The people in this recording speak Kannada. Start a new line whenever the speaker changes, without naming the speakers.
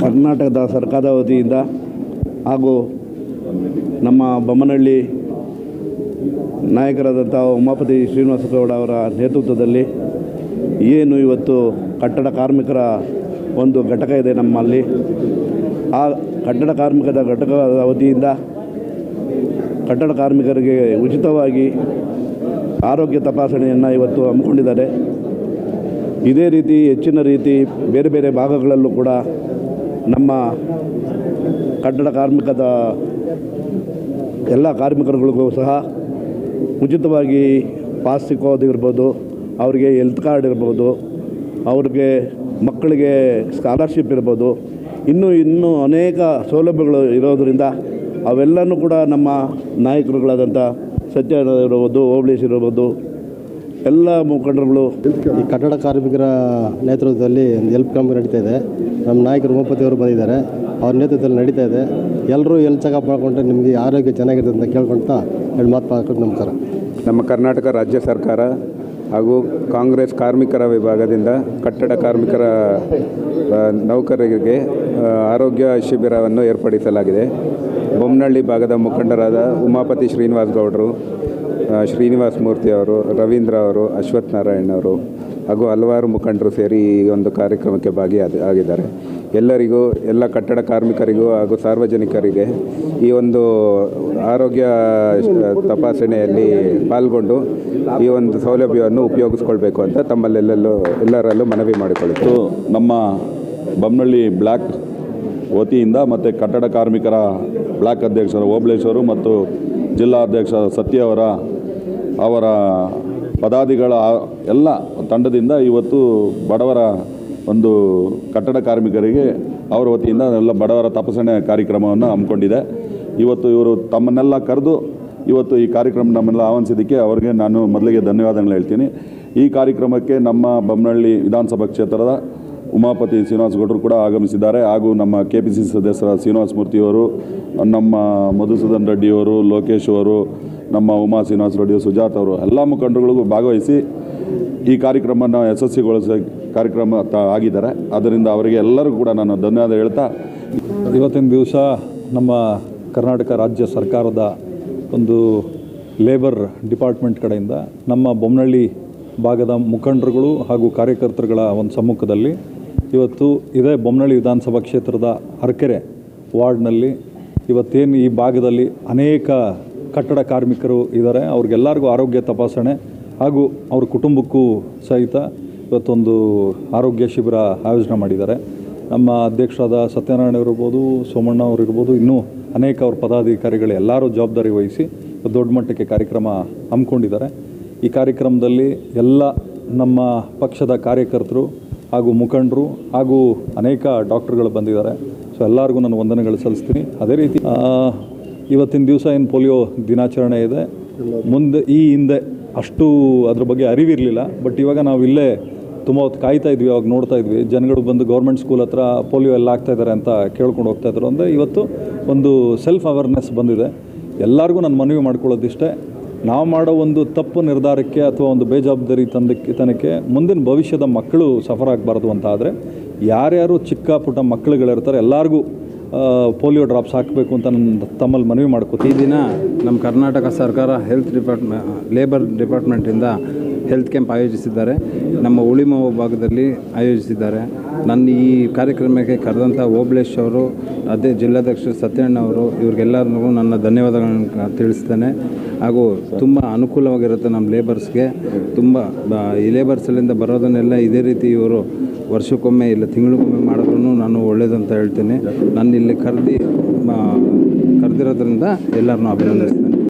ಕರ್ನಾಟಕದ ಸರ್ಕಾರದ ವತಿಯಿಂದ ಹಾಗೂ ನಮ್ಮ ಬೊಮ್ಮನಹಳ್ಳಿ ನಾಯಕರಾದಂಥ ಉಮಾಪತಿ ಶ್ರೀನಿವಾಸ ಗೌಡ ಅವರ ನೇತೃತ್ವದಲ್ಲಿ ಏನು ಇವತ್ತು ಕಟ್ಟಡ ಕಾರ್ಮಿಕರ ಒಂದು ಘಟಕ ಇದೆ ನಮ್ಮಲ್ಲಿ. ಆ ಕಟ್ಟಡ ಕಾರ್ಮಿಕದ ಘಟಕದ ವತಿಯಿಂದ ಕಟ್ಟಡ ಕಾರ್ಮಿಕರಿಗೆ ಉಚಿತವಾಗಿ ಆರೋಗ್ಯ ತಪಾಸಣೆಯನ್ನು ಇವತ್ತು ಹಮ್ಮಿಕೊಂಡಿದ್ದಾರೆ. ಇದೇ ರೀತಿ ಹೆಚ್ಚಿನ ರೀತಿ ಬೇರೆ ಬೇರೆ ಭಾಗಗಳಲ್ಲೂ ಕೂಡ ನಮ್ಮ ಕಟ್ಟಡ ಕಾರ್ಮಿಕದ ಎಲ್ಲ ಕಾರ್ಮಿಕರುಗಳಿಗೂ ಸಹ ಉಚಿತವಾಗಿ ಪಾಸ್ ಸಿಕ್ಕೋದಿರ್ಬೋದು ಅವರಿಗೆ ಹೆಲ್ತ್ ಕಾರ್ಡ್ ಇರ್ಬೋದು, ಅವ್ರಿಗೆ ಮಕ್ಕಳಿಗೆ ಸ್ಕಾಲರ್ಶಿಪ್ ಇರ್ಬೋದು. ಇನ್ನೂ ಇನ್ನೂ ಅನೇಕ ಸೌಲಭ್ಯಗಳು ಇರೋದರಿಂದ ಅವೆಲ್ಲನೂ ಕೂಡ ನಮ್ಮ ನಾಯಕರುಗಳಾದಂಥ ಸತ್ಯನಾರಾಯಣ ಇರ್ಬೋದು ಓಬಳೇಶ್ ಇರ್ಬೋದು ಎಲ್ಲ ಮುಖಂಡರುಗಳು
ಈ ಕಟ್ಟಡ ಕಾರ್ಮಿಕರ ನೇತೃತ್ವದಲ್ಲಿ ಒಂದು ಹೆಲ್ಪ್ ಕ್ಯಾಂಪ್ ನಡೀತಾ ಇದೆ. ನಮ್ಮ ನಾಯಕರು ಉಮಾಪತಿ ಅವರು ಬಂದಿದ್ದಾರೆ. ಅವ್ರ ನೇತೃತ್ವದಲ್ಲಿ ನಡೀತಾ ಇದೆ. ಎಲ್ಲರೂ ಎಲ್ಲಿ ಚೆಕಪ್ ಮಾಡ್ಕೊಂಡ್ರೆ ನಿಮಗೆ ಆರೋಗ್ಯ ಚೆನ್ನಾಗಿದೆ ಅಂತ ಕೇಳ್ಕೊಳ್ತಾ ಎರಡು ಮಾತು ಹಾಕೊಂಡು ನಮಸ್ಕಾರ
ನಮ್ಮ ಕರ್ನಾಟಕ ರಾಜ್ಯ ಸರ್ಕಾರ ಹಾಗೂ ಕಾಂಗ್ರೆಸ್ ಕಾರ್ಮಿಕರ ವಿಭಾಗದಿಂದ ಕಟ್ಟಡ ಕಾರ್ಮಿಕರ ನೌಕರರಿಗೆ ಆರೋಗ್ಯ ಶಿಬಿರವನ್ನು ಏರ್ಪಡಿಸಲಾಗಿದೆ. ಬೊಮ್ಮನಹಳ್ಳಿ ಭಾಗದ ಮುಖಂಡರಾದ ಉಮಾಪತಿ ಶ್ರೀನಿವಾಸ್ ಗೌಡರು ಶ್ರೀನಿವಾಸ್ ಮೂರ್ತಿ ಅವರು, ರವೀಂದ್ರ ಅವರು, ಅಶ್ವಥ್ ನಾರಾಯಣ ಅವರು, ಹಾಗೂ ಹಲವಾರು ಮುಖಂಡರು ಸೇರಿ ಈ ಒಂದು ಕಾರ್ಯಕ್ರಮಕ್ಕೆ ಭಾಗಿಯಾದ, ಆಗಿದ್ದಾರೆ. ಎಲ್ಲರಿಗೂ, ಎಲ್ಲ ಕಟ್ಟಡ ಕಾರ್ಮಿಕರಿಗೂ ಹಾಗೂ ಸಾರ್ವಜನಿಕರಿಗೆ ಈ ಒಂದು ಆರೋಗ್ಯ ತಪಾಸಣೆಯಲ್ಲಿ ಪಾಲ್ಗೊಂಡು ಈ ಒಂದು ಸೌಲಭ್ಯವನ್ನು ಉಪಯೋಗಿಸ್ಕೊಳ್ಬೇಕು ಅಂತ ತಮ್ಮಲ್ಲೆಲ್ಲೆಲ್ಲೂ ಎಲ್ಲರಲ್ಲೂ ಮನವಿ
ಮಾಡಿಕೊಳ್ಳಿತು ನಮ್ಮ ಬಮ್ಮಳ್ಳಿ ಬ್ಲಾಕ್ ವತಿಯಿಂದ ಮತ್ತು ಕಟ್ಟಡ ಕಾರ್ಮಿಕರ ಬ್ಲಾಕ್ ಅಧ್ಯಕ್ಷರು ಓಬಳೇಶ್ವರು ಮತ್ತು ಜಿಲ್ಲಾ ಅಧ್ಯಕ್ಷ ಸತ್ಯ ಅವರ ಅವರ ಪದಾಧಿಗಳ ಎಲ್ಲ ತಂಡದಿಂದ ಇವತ್ತು ಬಡವರ ಒಂದು ಕಟ್ಟಡ ಕಾರ್ಮಿಕರಿಗೆ ಅವರ ವತಿಯಿಂದ ಎಲ್ಲ ಬಡವರ ತಪಾಸಣೆ ಕಾರ್ಯಕ್ರಮವನ್ನು ಹಮ್ಮಿಕೊಂಡಿದೆ. ಇವತ್ತು ಇವರು ತಮ್ಮನ್ನೆಲ್ಲ ಕರೆದು ಇವತ್ತು ಈ ಕಾರ್ಯಕ್ರಮ ನಮ್ಮನ್ನೆಲ್ಲ ಆಹ್ವಾನಿಸಿದ್ದಕ್ಕೆ ಅವರಿಗೆ ನಾನು ಮೊದಲಿಗೆ ಧನ್ಯವಾದಗಳು ಹೇಳ್ತೀನಿ. ಈ ಕಾರ್ಯಕ್ರಮಕ್ಕೆ ನಮ್ಮ ಬೊಮ್ಮನಹಳ್ಳಿ ವಿಧಾನಸಭಾ ಕ್ಷೇತ್ರದ ಉಮಾಪತಿ ಶ್ರೀನಿವಾಸ ಗೌಡರು ಕೂಡ ಆಗಮಿಸಿದ್ದಾರೆ. ಹಾಗೂ ನಮ್ಮ ಕೆ ಪಿ ಸಿ ಸದಸ್ಯರ ಶ್ರೀನಿವಾಸ ಮೂರ್ತಿಯವರು ನಮ್ಮ ಮಧುಸೂದನ್ ರೆಡ್ಡಿಯವರು ಲೋಕೇಶ್ ಅವರು, ನಮ್ಮ ಉಮಾ ಶ್ರೀನಿವಾಸ ರೆಡ್ಡಿ ಸುಜಾತ್ ಅವರು, ಎಲ್ಲ ಮುಖಂಡರುಗಳಿಗೂ ಭಾಗವಹಿಸಿ ಈ ಕಾರ್ಯಕ್ರಮನ ಯಶಸ್ವಿಗೊಳಿಸ ಕಾರ್ಯಕ್ರಮ ತ- ಆಗಿದ್ದಾರೆ. ಅದರಿಂದ ಅವರಿಗೆ ಎಲ್ಲರಿಗೂ ಕೂಡ ನಾನು ಧನ್ಯವಾದ ಹೇಳ್ತಾ,
ಇವತ್ತಿನ ದಿವಸ ನಮ್ಮ ಕರ್ನಾಟಕ ರಾಜ್ಯ ಸರ್ಕಾರದ ಒಂದು ಲೇಬರ್ ಡಿಪಾರ್ಟ್ಮೆಂಟ್ ಕಡೆಯಿಂದ ನಮ್ಮ ಬೊಮ್ಮನಹಳ್ಳಿ ಭಾಗದ ಮುಖಂಡರುಗಳು ಹಾಗೂ ಕಾರ್ಯಕರ್ತರುಗಳ ಒಂದು ಸಮ್ಮುಖದಲ್ಲಿ ಇವತ್ತು ಇದೇ ಬೊಮ್ಮನಳ್ಳಿ ವಿಧಾನಸಭಾ ಕ್ಷೇತ್ರದ ಹರಕೆರೆ ವಾರ್ಡ್ನಲ್ಲಿ ಇವತ್ತೇನು ಈ ಭಾಗದಲ್ಲಿ ಅನೇಕ ಕಟ್ಟಡ ಕಾರ್ಮಿಕರು ಇದ್ದಾರೆ. ಅವ್ರಿಗೆಲ್ಲರಿಗೂ ಆರೋಗ್ಯ ತಪಾಸಣೆ ಹಾಗೂ ಅವ್ರ ಕುಟುಂಬಕ್ಕೂ ಸಹಿತ ಇವತ್ತೊಂದು ಆರೋಗ್ಯ ಶಿಬಿರ ಆಯೋಜನೆ ಮಾಡಿದ್ದಾರೆ. ನಮ್ಮ ಅಧ್ಯಕ್ಷರಾದ ಸತ್ಯನಾರಾಯಣ ಇರ್ಬೋದು, ಸೋಮಣ್ಣ ಅವರು ಇರ್ಬೋದು, ಇನ್ನೂ ಅನೇಕ ಅವ್ರ ಪದಾಧಿಕಾರಿಗಳು ಎಲ್ಲರೂ ಜವಾಬ್ದಾರಿ ವಹಿಸಿ ದೊಡ್ಡ ಮಟ್ಟಕ್ಕೆ ಕಾರ್ಯಕ್ರಮ ಹಮ್ಮಿಕೊಂಡಿದ್ದಾರೆ. ಈ ಕಾರ್ಯಕ್ರಮದಲ್ಲಿ ಎಲ್ಲ ನಮ್ಮ ಪಕ್ಷದ ಕಾರ್ಯಕರ್ತರು ಹಾಗೂ ಮುಖಂಡರು ಹಾಗೂ ಅನೇಕ ಡಾಕ್ಟರ್ಗಳು ಬಂದಿದ್ದಾರೆ. ಸೊ ಎಲ್ಲರಿಗೂ ನಾನು ವಂದನೆಗಳು ಸಲ್ಲಿಸ್ತೀನಿ. ಅದೇ ರೀತಿ ಇವತ್ತಿನ ದಿವಸ ಏನು ಪೋಲಿಯೋ ದಿನಾಚರಣೆ ಇದೆ. ಮುಂದೆ, ಈ ಹಿಂದೆ ಅಷ್ಟು ಅದ್ರ ಬಗ್ಗೆ ಅರಿವಿರಲಿಲ್ಲ. ಬಟ್ ಇವಾಗ ನಾವು ಇಲ್ಲೇ ತುಂಬ ಹೊತ್ತು ಕಾಯ್ತಾ ಇದ್ವಿ, ಅವಾಗ ನೋಡ್ತಾ ಇದ್ವಿ. ಜನಗಳು ಬಂದು ಗೌರ್ಮೆಂಟ್ ಸ್ಕೂಲ್ ಹತ್ರ ಪೋಲಿಯೋ ಎಲ್ಲ ಆಗ್ತಾ ಇದ್ದಾರೆ ಅಂತ ಕೇಳ್ಕೊಂಡು ಹೋಗ್ತಾ ಇದ್ರು. ಅಂದರೆ ಇವತ್ತು ಒಂದು ಸೆಲ್ಫ್ ಅವೇರ್ನೆಸ್ ಬಂದಿದೆ. ಎಲ್ಲರಿಗೂ ನಾನು ಮನವಿ ಮಾಡ್ಕೊಳ್ಳೋದಿಷ್ಟೇ. ನಾವು ಮಾಡೋ ಒಂದು ತಪ್ಪು ನಿರ್ಧಾರಕ್ಕೆ ಅಥವಾ ಒಂದು ಬೇಜವಾಬ್ದಾರಿ ತಂದಕ್ಕೆ ತನಕ್ಕೆ ಮುಂದಿನ ಭವಿಷ್ಯದ ಮಕ್ಕಳು ಸಫರ್ ಆಗಬಾರ್ದು ಅಂತ ಆದರೆ ಯಾರ್ಯಾರು ಚಿಕ್ಕ ಪುಟ್ಟ ಮಕ್ಕಳುಗಳಿರ್ತಾರೆ ಎಲ್ಲರಿಗೂ ಪೋಲಿಯೋ ಡ್ರಾಪ್ಸ್ ಹಾಕಬೇಕು ಅಂತ ನನ್ನ ತಮ್ಮಲ್ಲಿ ಮನವಿ ಮಾಡ್ಕೋತೀನಿ.
ಈ ದಿನ ನಮ್ಮ ಕರ್ನಾಟಕ ಸರ್ಕಾರ ಹೆಲ್ತ್ ಡಿಪಾರ್ಟ್ಮೆ ಲೇಬರ್ ಡಿಪಾರ್ಟ್ಮೆಂಟಿಂದ ಹೆಲ್ತ್ ಕ್ಯಾಂಪ್ ಆಯೋಜಿಸಿದ್ದಾರೆ. ನಮ್ಮ ಉಳಿಮ ಭಾಗದಲ್ಲಿ ಆಯೋಜಿಸಿದ್ದಾರೆ. ನನ್ನ ಈ ಕಾರ್ಯಕ್ರಮಕ್ಕೆ ಕರೆದಂಥ ಓಬಳೇಶ್ ಅವರು, ಅದೇ ಜಿಲ್ಲಾಧ್ಯಕ್ಷ ಸತ್ಯಣ್ಣ ಅವರು ಇವ್ರಿಗೆಲ್ಲರಿಗೂ ನನ್ನ ಧನ್ಯವಾದಗಳನ್ನು ತಿಳಿಸ್ತೇನೆ. ಹಾಗೂ ತುಂಬ ಅನುಕೂಲವಾಗಿರುತ್ತೆ ನಮ್ಮ ಲೇಬರ್ಸ್ಗೆ ತುಂಬ ಈ ಲೇಬರ್ಸಲ್ಲಿಂದ ಬರೋದನ್ನೆಲ್ಲ ಇದೇ ರೀತಿ ಇವರು ವರ್ಷಕ್ಕೊಮ್ಮೆ ಇಲ್ಲ ತಿಂಗಳಿಗೊಮ್ಮೆ ಮಾಡಿದ್ರು ನಾನು ಒಳ್ಳೇದಂತ ಹೇಳ್ತೀನಿ. ನಾನು ಇಲ್ಲಿ ಕರೆದಿ ಕರೆದಿರೋದ್ರಿಂದ ಎಲ್ಲರನ್ನೂ ಅಭಿನಂದಿಸ್ತೇನೆ.